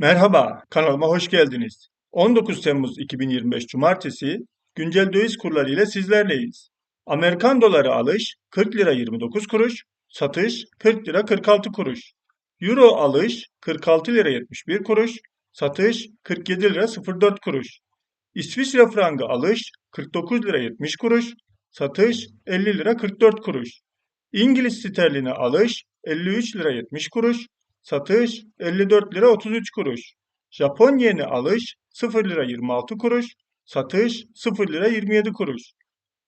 Merhaba, kanalıma hoş geldiniz. 19 Temmuz 2025 Cumartesi güncel döviz kurları ile sizlerleyiz. Amerikan doları alış 40 lira 29 kuruş, satış 40 lira 46 kuruş. Euro alış 46 lira 71 kuruş, satış 47 lira 04 kuruş. İsviçre frangı alış 49 lira 70 kuruş, satış 50 lira 44 kuruş. İngiliz sterlini alış 53 lira 70 kuruş, satış 54 lira 33 kuruş. Japon yeni alış 0 lira 26 kuruş, satış 0 lira 27 kuruş.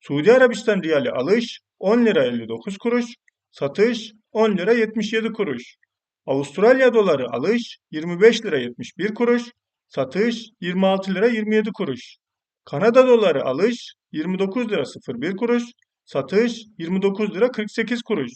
Suudi Arabistan riyali alış 10 lira 59 kuruş, satış 10 lira 77 kuruş. Avustralya doları alış 25 lira 71 kuruş, satış 26 lira 27 kuruş. Kanada doları alış 29 lira 01 kuruş, satış 29 lira 48 kuruş.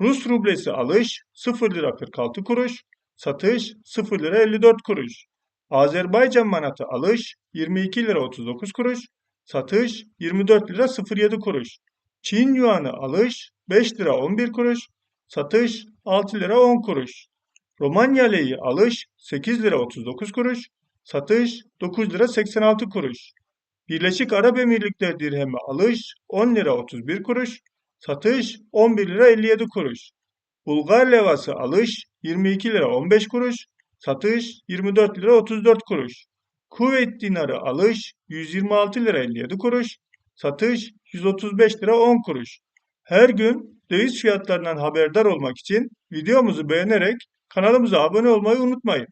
Rus rublesi alış 0 lira 46 kuruş, satış 0 lira 54 kuruş. Azerbaycan manatı alış 22 lira 39 kuruş, satış 24 lira 07 kuruş. Çin yuanı alış 5 lira 11 kuruş, satış 6 lira 10 kuruş. Romanya leyi alış 8 lira 39 kuruş, satış 9 lira 86 kuruş. Birleşik Arap Emirlikleri dirhemi alış 10 lira 31 kuruş, satış 11 lira 57 kuruş. Bulgar levası alış 22 lira 15 kuruş, satış 24 lira 34 kuruş. Kuveyt dinarı alış 126 lira 57 kuruş, satış 135 lira 10 kuruş. Her gün döviz fiyatlarından haberdar olmak için videomuzu beğenerek kanalımıza abone olmayı unutmayın.